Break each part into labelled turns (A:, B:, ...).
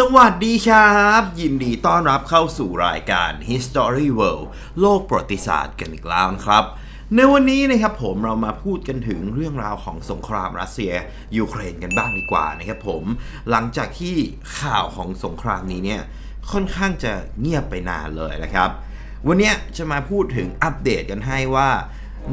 A: สวัสดีครับ ยินดีต้อนรับเข้าสู่รายการ History World โลกประวัติศาสตร์กันอีกแล้วนะครับ ในวันนี้นะครับผมเรามาพูดกันถึงเรื่องราวของสงครามรัสเซียยูเครนกันบ้างดีกว่านะครับผม หลังจากที่ข่าวของสงครามนี้เนี่ยค่อนข้างจะเงียบไปนานเลยนะครับ วันนี้จะมาพูดถึงอัปเดตกันให้ว่า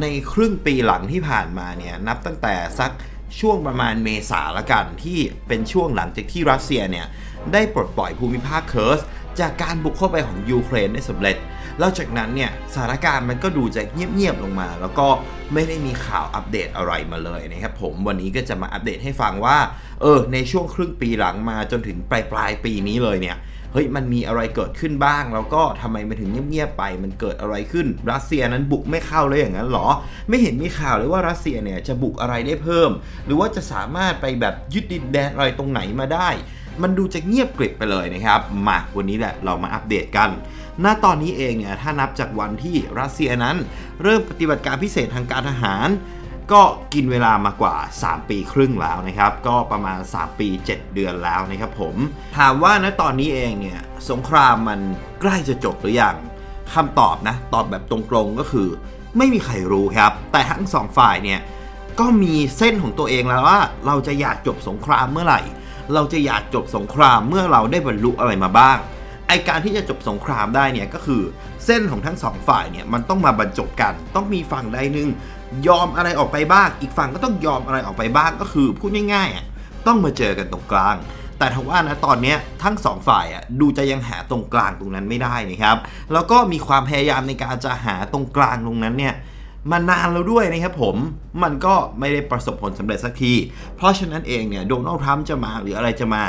A: ในครึ่งปีหลังที่ผ่านมาเนี่ยนับตั้งแต่สัก ช่วงประมาณเมษาละกันที่เป็นช่วงหลังจากที่รัสเซียเนี่ยได้ปลดปล่อยภูมิภาคเคิร์สจากการบุกเข้าไปของยูเครนได้สำเร็จ แล้วจากนั้นเนี่ยสถานการณ์มันก็ดูจะเงียบๆลงมา แล้วก็ไม่ได้มีข่าวอัปเดตอะไรมาเลยนะครับผมวันนี้ก็จะมาอัปเดตให้ฟังว่าเออในช่วงครึ่งปีหลังมาจนถึงปลายปลายปีนี้เลยเนี่ย เฮ้ยมันมีอะไรเกิดขึ้นบ้าง แล้วก็ทำไมมันถึงเงียบๆไปมันเกิดอะไรขึ้น รัสเซียนั้นบุกไม่เข้าเลยอย่างนั้นเหรอ ไม่เห็นมีข่าวเลยว่ารัสเซียเนี่ยจะบุกอะไรได้เพิ่ม หรือว่าจะสามารถไปแบบยึดดินแดนอะไรตรงไหนมาได้ มันดูจะเงียบกริบไปเลยนะครับมาวันนี้แหละเรามาอัปเดตกันณตอนนี้เองเนี่ยถ้านับจากวันที่รัสเซียนั้น เริ่มปฏิบัติการพิเศษทางการทหาร ก็กินเวลามากว่า 3 ปีครึ่งแล้วนะครับ ก็ประมาณ 3 ปี 7 เดือนแล้วนะครับผมถามว่าณตอนนี้เองเนี่ยสงครามมันใกล้จะจบหรือยังคำตอบนะ ตอบแบบตรงๆก็คือ ไม่มีใครรู้ครับ แต่ทั้งสองฝ่ายเนี่ยก็มีเส้นของตัวเองแล้วว่า เราจะอยากจบสงครามเมื่อไหร่ เราจะอยากจบสงครามเมื่อเราได้บรรลุอะไรมาบ้าง ไอการที่จะจบสงครามได้เนี่ยก็คือเส้นของทั้งสองฝ่ายเนี่ยมันต้องมาบรรจบกัน ต้องมีฝั่งใดหนึ่งยอมอะไรออกไปบ้าง อีกฝั่งก็ต้องยอมอะไรออกไปบ้างก็คือพูดง่ายๆอะต้องมาเจอกันตรงกลาง แต่ทว่านะตอนนี้ทั้งสองฝ่ายอะดูจะยังหาตรงกลางตรงนั้นไม่ได้นะครับ แล้วก็มีความพยายามในการจะหาตรงกลางตรงนั้นเนี่ย มานานแล้วด้วยนะครับผม มันก็ไม่ได้ประสบผลสำเร็จสักที เพราะฉะนั้นเองเนี่ยโดนัลด์ทรัมป์จะมาหรืออะไรจะมา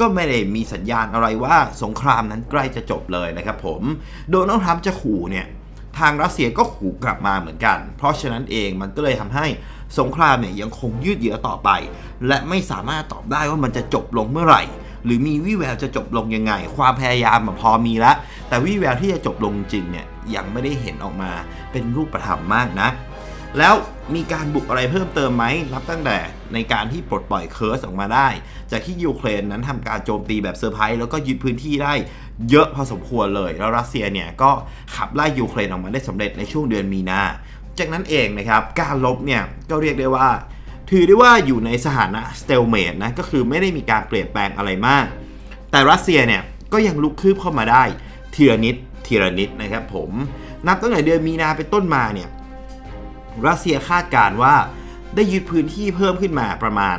A: ก็ไม่ได้มีสัญญาณอะไรว่าสงครามนั้นใกล้จะจบเลยนะครับผม โดนัลด์ทรัมป์จะขู่เนี่ยทางรัสเซียก็ขู่กลับมาเหมือนกัน เพราะฉะนั้นเองมันก็เลยทำให้สงครามเนี่ยยังคงยืดเยื้อต่อไป และไม่สามารถตอบได้ว่ามันจะจบลงเมื่อไหร่ หรือมีวี่แววจะจบลงยังไง ความพยายามอะพอมีล้วแต่วี่แววที่จะจบลงจริงเนี่ยยังไม่ได้เห็นออกมาเป็นรูปธรรมมากนะแล้วมีการบุกอะไรเพิ่มเติมไหมนับตั้งแต่ในการที่ปลดปล่อยเคิร์สออกมาได้ จากที่ยูเครนนั้นทำการโจมตีแบบเซอร์ไพรส์แล้วก็ยึดพื้นที่ได้เยอะพอสมควรเลย แล้วรัสเซียเนี่ยก็ขับไล่ยูเครนออกมาได้สำเร็จในช่วงเดือนมีนา จากนั้นเองนะครับการลบเนี่ยก็เรียกได้ว่า ถือได้ว่าอยู่ในสถานะสเตลเมดนะก็คือไม่ได้มีการเปลี่ยนแปลงอะไรมาก แต่รัสเซียเนี่ยก็ยังลุกคืบเข้ามาได้ทีละนิดทีละนิดนะครับผมนับตั้งแต่เดือนมีนาเป็นต้นมาเนี่ยรัสเซียคาดการณ์ว่าได้ยึดพื้นที่เพิ่มขึ้นมาประมาณ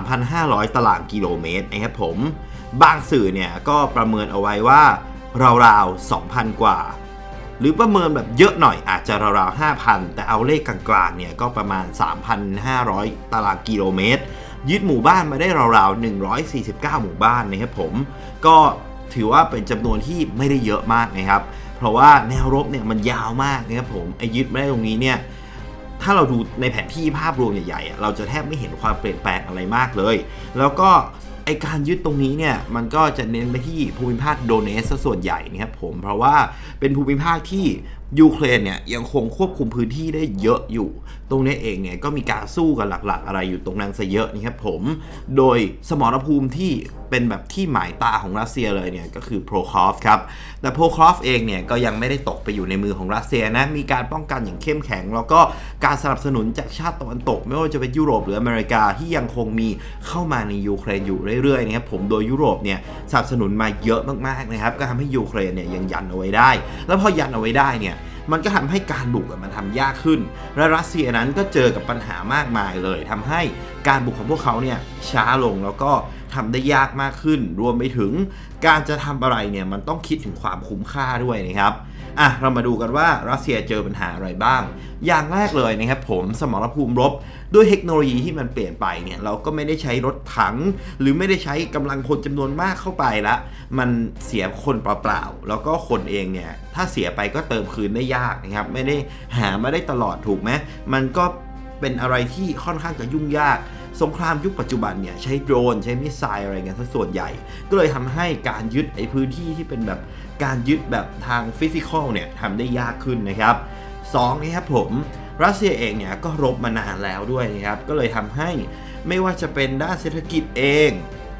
A: 3,500 ตารางกิโลเมตรนะครับผม บางสื่อเนี่ยก็ประเมินเอาไว้ว่าราวๆ 2,000 กว่า หรือประเมินแบบเยอะหน่อยอาจจะราวๆ5,000 แต่เอาเลขกลางๆเนี่ยก็ประมาณ 3,500 ตารางกิโลเมตร ยึดหมู่บ้านมาได้ราวๆ 149 หมู่บ้านนะครับผม ก็ถือว่าเป็นจำนวนที่ไม่ได้เยอะมากนะครับ เพราะว่าแนวรบเนี่ยมันยาวมากนะครับผมไอ้ยึดมาได้ตรงนี้เนี่ยถ้าเราดูในแผนที่ภาพรวมใหญ่ๆ เราจะแทบไม่เห็นความเปลี่ยนแปลงอะไรมากเลย แล้วก็ ไอการยึดตรงนี้เนี่ยมันก็จะเน้นไปที่ภูมิภาคโดเนสส่วนใหญ่นะครับผมเพราะว่าเป็นภูมิภาคที่ยูเครนเนี่ยยังคงควบคุมพื้นที่ได้เยอะอยู่ ตรงนี้เองเนี่ยก็มีการสู้กันหลัก ๆ อะไรอยู่ตรงนั้นซะเยอะนะครับผมโดยสมรภูมิที่เป็นแบบที่หมายตาของรัสเซียเลยเนี่ยก็คือโพรคอฟครับแต่โพรคอฟเองเนี่ยก็ยังไม่ได้ตกไปอยู่ในมือของรัสเซียนะมีการป้องกันอย่างเข้มแข็ง แล้วก็การสนับสนุนจากชาติตะวันตก ไม่ว่าจะเป็นยุโรปหรืออเมริกาที่ยังคงมีเข้ามาในยูเครนอยู่เรื่อยๆนะครับผมโดยยุโรปเนี่ยสนับสนุนมาเยอะมากๆนะครับก็ทำให้ยูเครนเนี่ยยังยันเอาไว้ได้ แล้วพอยันเอาไว้ได้เนี่ยมันก็ทำให้การบุกมันทำยากขึ้น และรัสเซียนั้นก็เจอกับปัญหามากมายเลยทำให้การบุกของพวกเขาเนี่ยช้าลงแล้วก็ ทำได้ยากมากขึ้น รวมไปถึงการจะทำอะไรเนี่ยมันต้องคิดถึงความคุ้มค่าด้วยนะครับอะเรามาดูกันว่ารัสเซียเจอปัญหาอะไรบ้าง อย่างแรกเลยนะครับผมสมรภูมิรบด้วยเทคโนโลยีที่มันเปลี่ยนไปเนี่ยเราก็ไม่ได้ใช้รถถัง หรือไม่ได้ใช้กำลังพลจำนวนมากเข้าไปละ มันเสียคนเปล่าๆ แล้วก็คนเองเนี่ยถ้าเสียไปก็เติมคืนได้ยากนะครับ ไม่ได้หามาได้ตลอดถูกไหมมันก็เป็นอะไรที่ค่อนข้างจะยุ่งยาก สงครามยุคปัจจุบันเนี่ยใช้โดรนใช้มิสไซล์อะไรกันซะส่วนใหญ่ ก็เลยทำให้การยึดไอ้พื้นที่ที่เป็นแบบการยึดแบบทางฟิสิกอลเนี่ยทำได้ยากขึ้นนะครับสองนะครับผมรัสเซียเองเนี่ยก็รบมานานแล้วด้วยนะครับก็เลยทำให้ไม่ว่าจะเป็นด้านเศรษฐกิจเอง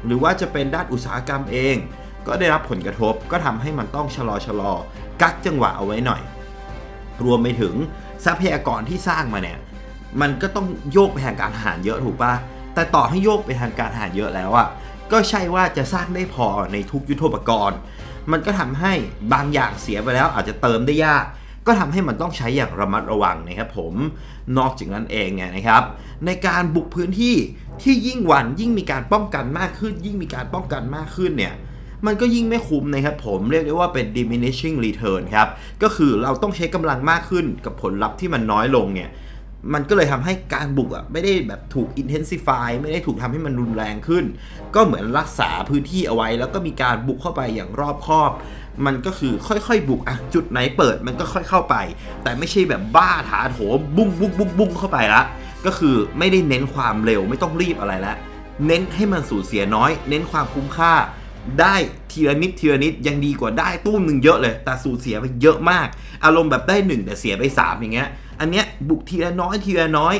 A: หรือว่าจะเป็นด้านอุตสาหกรรมเอง ก็ได้รับผลกระทบก็ทำให้มันต้องชะลอชะลอกักจังหวะเอาไว้หน่อย รวมไปถึงทรัพยากรที่สร้างมาเนี่ย มันก็ต้องโยกไปทางการทหารเยอะถูกปะแต่ต่อให้โยกไปทางการทหารเยอะแล้วอะก็ใช่ว่าจะสร้างได้พอในทุกยุทธปกรณ์ มันก็ทำให้บางอย่างเสียไปแล้วอาจจะเติมได้ยาก ก็ทำให้มันต้องใช้อย่างระมัดระวังนะครับผม นอกจากนั้นเองเนี่ยนะครับ ในการบุกพื้นที่ที่ยิ่งวันยิ่งมีการป้องกันมากขึ้น ยิ่งมีการป้องกันมากขึ้นเนี่ยมันก็ยิ่งไม่คุ้มนะครับผมเรียกได้ว่าเป็น diminishing return ครับ ก็คือเราต้องใช้กำลังมากขึ้นกับผลลัพธ์ที่มันน้อยลงเนี่ย มันก็เลยทำให้การบุกอะไม่ได้แบบถูก intensify ไม่ได้ถูกทำให้มันรุนแรงขึ้น ก็เหมือนรักษาพื้นที่เอาไว้ แล้วก็มีการบุกเข้าไปอย่างรอบคอบ มันก็คือค่อยๆบุกอะจุดไหนเปิดมันก็ค่อยเข้าไป แต่ไม่ใช่แบบบ้าถาโถบุ้งบุ้งบุ้งบุ้งเข้าไปละก็คือไม่ได้เน้นความเร็วไม่ต้องรีบอะไรแล้วเน้นให้มันสูญเสียน้อย เน้นความคุ้มค่า ได้ทีละนิดทีละนิดยังดีกว่าได้ตู้มหนึ่งเยอะเลย แต่สูญเสียไปเยอะมาก อารมณ์แบบได้หนึ่งแต่เสียไปสามอย่างเงี้ย อันเนี้ยบุกทีละน้อยทีละน้อย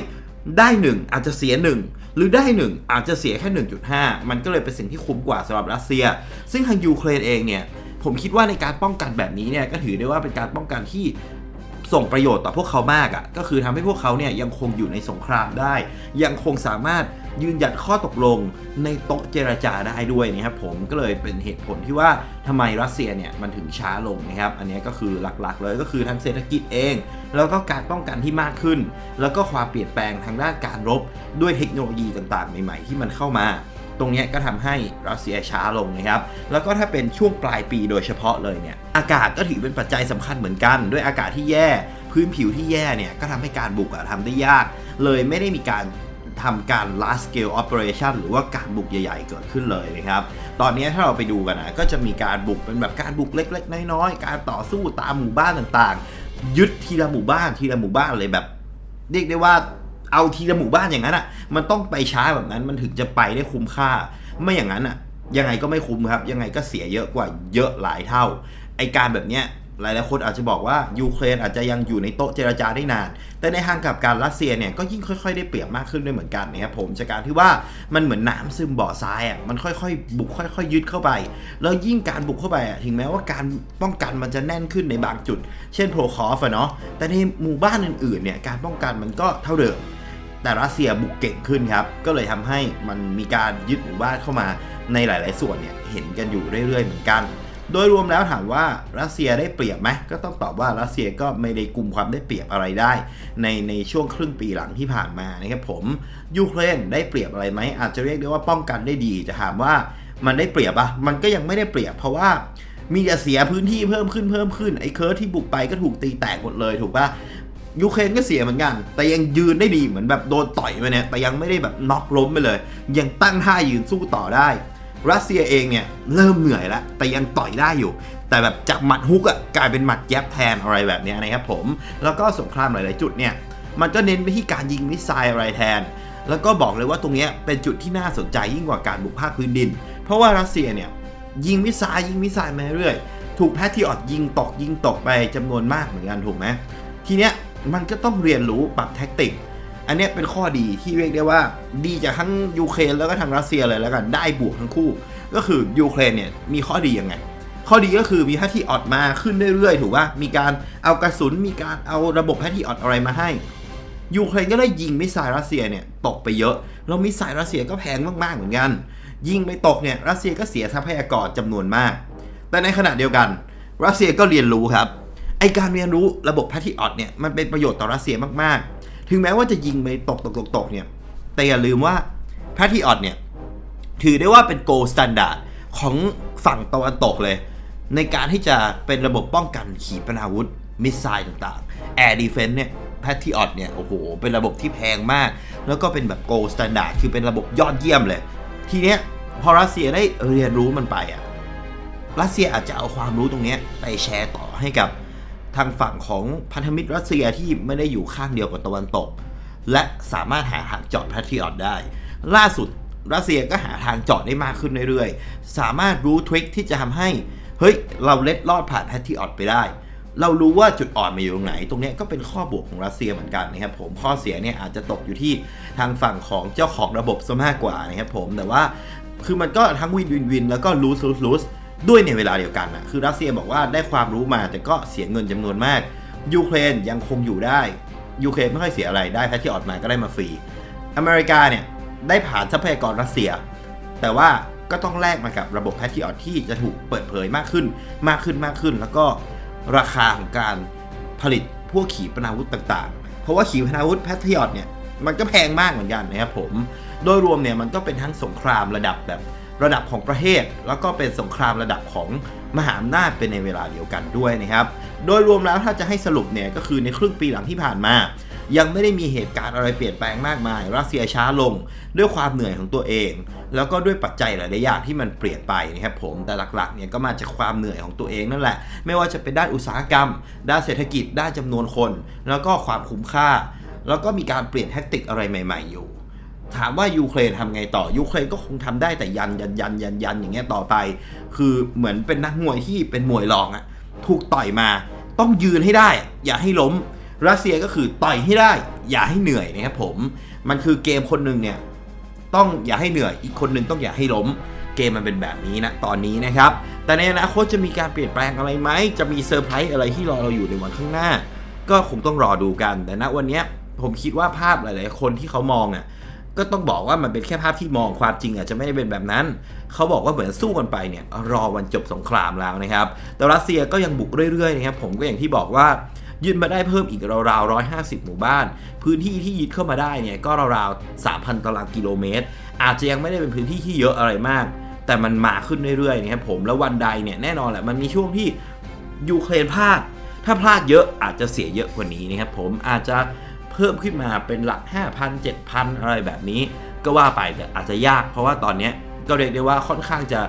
A: ได้หนึ่งอาจจะเสียหนึ่งหรือได้หนึ่งอาจจะเสียแค่ 1.5 มันก็เลยเป็นสิ่งที่คุ้มกว่าสำหรับรัสเซีย ซึ่งทางยูเครนเองเนี่ยผมคิดว่าในการป้องกันแบบนี้เนี่ยก็ถือได้ว่าเป็นการป้องกันที่ส่งประโยชน์ต่อพวกเขามากอะ่ะก็คือทำให้พวกเขาเนี่ยยังคงอยู่ในสงครามได้ ยังคงสามารถ ยืนหยัดข้อตกลงในโต๊ะเจรจาได้ด้วยนะครับผมก็เลยเป็นเหตุผลที่ว่าทำไมรัสเซียเนี่ยมันถึงช้าลงนะครับ อันนี้ก็คือหลักๆ เลยก็คือทั้งเศรษฐกิจเอง แล้วก็การป้องกันที่มากขึ้น แล้วก็ความเปลี่ยนแปลงทางด้านการรบด้วยเทคโนโลยีต่างๆ ใหม่ ๆ ที่มันเข้ามาตรงนี้ก็ทำให้รัสเซียช้าลงนะครับ แล้วก็ถ้าเป็นช่วงปลายปีโดยเฉพาะเลยเนี่ย อากาศก็ถือเป็นปัจจัยสำคัญเหมือนกัน ด้วยอากาศที่แย่ พื้นผิวที่แย่เนี่ย ก็ทำให้การบุกอะทำได้ยาก เลยไม่ได้มีการ ทำการ large scale operation หรือว่าการบุกใหญ่ ๆ เกิดขึ้นเลยนะครับ ตอนนี้ถ้าเราไปดูกันนะก็จะมีการบุกเป็นแบบการบุกเล็ก ๆ น้อยๆ การต่อสู้ตามหมู่บ้านต่างๆ ยึดทีละหมู่บ้านทีละหมู่บ้านเลยแบบ เรียกได้ว่าเอาทีละหมู่บ้านอย่างนั้นอะ มันต้องไปช้าแบบนั้นมันถึงจะไปได้คุ้มค่า ไม่อย่างนั้นอะยังไงก็ไม่คุ้มครับ ยังไงก็เสียเยอะกว่าเยอะหลายเท่า ไอการแบบเนี้ย หลายๆคนอาจจะบอกว่ายูเครนอาจจะยังอยู่ในโต๊ะเจรจาได้นาน แต่ในทางกลับการรัสเซียเนี่ยก็ยิ่งค่อยๆ ได้เปรียบมากขึ้นด้วยเหมือนกันนะครับผมจากการที่ว่ามันเหมือนน้ำซึมบ่อทรายอะมันค่อยๆ บุกค่อยๆ ยึดเข้าไป แล้วยิ่งการบุกเข้าไปอะถึงแม้ว่าการป้องกันมันจะแน่นขึ้นในบางจุด เช่นโพรคอฟอะเนาะแต่ในหมู่บ้านอื่นๆเนี่ยการป้องกันมันก็เท่าเดิมแต่รัสเซียบุกเก่งขึ้นครับ ก็เลยทำให้มันมีการยึดหมู่บ้านเข้ามาในหลาย ๆ ส่วนเนี่ยเห็นกันอยู่เรื่อย ๆ เหมือนกัน โดยรวมแล้วถามว่ารัสเซียได้เปรียบไหมก็ต้องตอบว่ารัสเซียก็ไม่ได้กลุ่มความได้เปรียบอะไรได้ ในในช่วงครึ่งปีหลังที่ผ่านมานะครับผมยูเครนได้เปรียบอะไรไหมอาจจะเรียกได้ว่าป้องกันได้ดีจะถามว่ามันได้เปรียบอะมันก็ยังไม่ได้เปรียบ เพราะว่ามีแต่เสียพื้นที่เพิ่มขึ้นเพิ่มขึ้นไอ้เคิร์ที่บุกไปก็ถูกตีแตกหมดเลยถูกปะยูเครนก็เสียเหมือนกัน แต่ยังยืนได้ดีเหมือนแบบโดนต่อยไปเนี่ยแต่ยังไม่ได้แบบน็อกล้มไปเลย ยังตั้งท่ายืนสู้ต่อได้ รัสเซียเองเนี่ยเริ่มเหนื่อยแล้ว แต่ยังต่อยได้อยู่ แต่แบบจากหมัดฮุกอะกลายเป็นหมัดแยบแทนอะไรแบบนี้นะครับผม แล้วก็สงครามหลาย ๆ จุดเนี่ยมันก็เน้นไปที่การยิงมิสไซล์อะไรแทน แล้วก็บอกเลยว่าตรงเนี้ยเป็นจุดที่น่าสนใจยิ่งกว่าการบุกภาคพื้นดิน เพราะว่ารัสเซียเนี่ยยิงมิสไซล์ยิงมิสไซล์มาเรื่อยถูกแพทริออตยิงตกยิงตกไปจำนวนมากเหมือนกันถูกไหมทีเนี้ยมันก็ต้องเรียนรู้ปรับแท็กติก อันนี้เป็นข้อดีที่เรียกได้ว่าดีจากทั้งยูเครนแล้วก็ทางรัสเซียเลยแล้วกันได้บวกทั้งคู่ ก็คือยูเครนเนี่ยมีข้อดียังไง ข้อดีก็คือมีแพทริออตมาขึ้นเรื่อยๆ ถูกป่ะมีการเอากระสุนมีการเอาระบบแพทริออตอะไรมาให้ยูเครนก็เลยยิงมิสไซล์รัสเซียเนี่ยตกไปเยอะแล้วมิสไซล์รัสเซียก็แพงมากๆเหมือนกัน ยิงไปตกเนี่ยรัสเซียก็เสียทรัพยากรจำนวนมาก แต่ในขณะเดียวกัน รัสเซียก็เรียนรู้ครับไอการเรียนรู้ระบบแพทริออตเนี่ยมันเป็นประโยชน์ต่อรัสเซียมากๆ ถึงแม้ว่าจะยิงไปตกตกตกตกเนี่ย แต่อย่าลืมว่าแพทริออตเนี่ย ถือได้ว่าเป็นโกลสแตนดาร์ดของฝั่งตะวันตกเลย ในการที่จะเป็นระบบป้องกันขีปนาวุธ มิสไซล์ต่างๆ Air Defense เนี่ยแพทริออตเนี่ยโอ้โห เป็นระบบที่แพงมาก แล้วก็เป็นแบบโกลสแตนดาร์ดคือเป็นระบบยอดเยี่ยมเลย ทีเนี้ยพอรัสเซียได้เรียนรู้มันไปอะรัสเซียอาจจะเอาความรู้ตรงเนี้ยไปแชร์ต่อให้กับ ทางฝั่งของพันธมิตรรัสเซียที่ไม่ได้อยู่ข้างเดียวกับตะวันตก และสามารถหาทางเจาะแพทริออตได้ ล่าสุดรัสเซียก็หาทางเจาะได้มากขึ้นเรื่อยๆ สามารถรู้ทริคที่จะทำให้ เฮ้ย เราเล็ดลอดผ่านแพทริออตไปได้ เรารู้ว่าจุดอ่อนมาอยู่ตรงไหน ตรงนี้ก็เป็นข้อบวกของรัสเซียเหมือนกันนะครับผม ข้อเสียเนี่ยอาจจะตกอยู่ที่ทางฝั่งของเจ้าของระบบซะมากกว่านะครับผม แต่ว่าคือมันก็ทั้งวินวินวินแล้วก็ลูสลูสลูส ด้วยในเวลาเดียวกันนะคือรัสเซียบอกว่าได้ความรู้มาแต่ก็เสียเงินจำนวนมาก ยูเครนยังคงอยู่ได้ ยูเครนไม่ค่อยเสียอะไรได้แพทที่ออดมาก็ได้มาฟรี อเมริกาเนี่ยได้ผ่านทรัพยากรรัสเซีย แต่ว่าก็ต้องแลกมากับระบบแพทริออตที่จะถูกเปิดเผยมากขึ้น มากขึ้นมากขึ้น แล้วก็ราคาของการผลิตพวกขีปนาวุธต่างๆ เพราะว่าขีปนาวุธแพทริออตเนี่ยมันก็แพงมากเหมือนกันนะครับผม โดยรวมเนี่ยมันก็เป็นทั้งสงครามระดับแบบ ระดับของประเทศ แล้วก็เป็นสงครามระดับของมหาอำนาจเป็นในเวลาเดียวกันด้วยนะครับ โดยรวมแล้วถ้าจะให้สรุปเนี่ยก็คือในครึ่งปีหลังที่ผ่านมา ยังไม่ได้มีเหตุการณ์อะไรเปลี่ยนแปลงมากมาย รัสเซียช้าลงด้วยความเหนื่อยของตัวเอง แล้วก็ด้วยปัจจัยหลายๆอย่างที่มันเปลี่ยนไปนะครับผมแต่หลักๆเนี่ยก็มาจากความเหนื่อยของตัวเองนั่นแหละ ไม่ว่าจะเป็นด้านอุตสาหกรรม ด้านเศรษฐกิจด้านจำนวนคน แล้วก็ความคุ้มค่า แล้วก็มีการเปลี่ยนแท็กติกอะไรใหม่ ๆอยู่ ถามว่ายูเครนทำไงต่อยูเครนก็คงทำได้แต่ยันยันยันยันยันอย่างเงี้ยต่อไป คือเหมือนเป็นนักมวยที่เป็นมวยรองอะถูกต่อยมา ต้องยืนให้ได้ อย่าให้ล้มรัสเซียก็คือต่อยให้ได้ อย่าให้เหนื่อยนะครับผม มันคือเกมคนหนึ่งเนี่ยต้องอย่าให้เหนื่อยอีกคนหนึ่งต้องอย่าให้ล้ม เกมมันเป็นแบบนี้นะตอนนี้นะครับ แต่ในอนาคตจะมีการเปลี่ยนแปลงอะไรไหมจะมีเซอร์ไพรส์อะไรที่รอเราอยู่ในวันข้างหน้า ก็คงต้องรอดูกัน แต่ณวันนี้ผมคิดว่าภาพหลาย ๆ คนที่เขามองอะ ก็ต้องบอกว่ามันเป็นแค่ภาพที่มองความจริงอาจจะไม่ได้เป็นแบบนั้น เขาบอกว่าเหมือนสู้กันไปเนี่ยรอวันจบสงครามแล้วนะครับ แต่รัสเซียก็ยังบุกเรื่อยๆนะครับผมก็อย่างที่บอกว่ายึดมาได้เพิ่มอีกราวๆ 150 หมู่บ้าน พื้นที่ที่ยึดเข้ามาได้เนี่ยก็ราวๆ 3,000 ตารางกิโลเมตร อาจจะยังไม่ได้เป็นพื้นที่ที่เยอะอะไรมาก แต่มันมาขึ้นเรื่อยๆนะครับผมแล้ววันใดเนี่ยแน่นอนแหละมันมีช่วงที่ยูเครนพลาด ถ้าพลาดเยอะอาจจะเสียเยอะกว่านี้นะครับผมอาจจะ พิ่มขึ้นมาเป็นหลัก 5,000 7,000 อะไรแบบนี้ ก็ว่าไปแต่อาจจะยากเพราะว่าตอนนี้ก็เรียกได้ว่าค่อนข้างจะ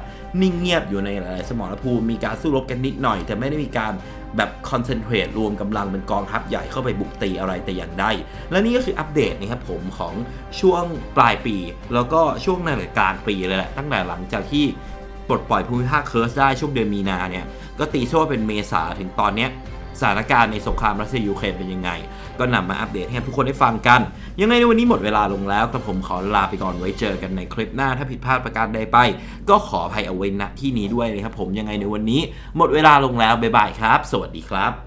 A: นิ่งเงียบอยู่ในหลายๆสมรภูมิมีการสู้รบกันนิดหน่อย แต่ไม่ได้มีการแบบคอนเซนเทรตรวมกำลังเป็นกองทัพใหญ่เข้าไปบุกตีอะไรแต่อย่างใดและนี่ก็คืออัปเดตนะครับผมของช่วงปลายปี แล้วก็ช่วงในกลางปีเลยแหละตั้งแต่หลังจากที่ปลดปล่อยภูมิภาคเคิร์สได้ช่วงเดือนมีนาเนี่ยก็ตีโซ่เป็นเมษาถึงตอนเนี้ย สถานการณ์ในสงครามรัสเซียยูเครนเป็นยังไง ก็นำมาอัปเดตให้ทุกคนได้ฟังกัน ยังไงในวันนี้หมดเวลาลงแล้วกระผมขอลาไปก่อนไว้เจอกันในคลิปหน้าถ้าผิดพลาดประการใดไป ก็ขออภัยเอาไว้ณที่นี้ด้วยนะครับผมยังไงในวันนี้ หมดเวลาลงแล้วบ๊ายบายครับ สวัสดีครับ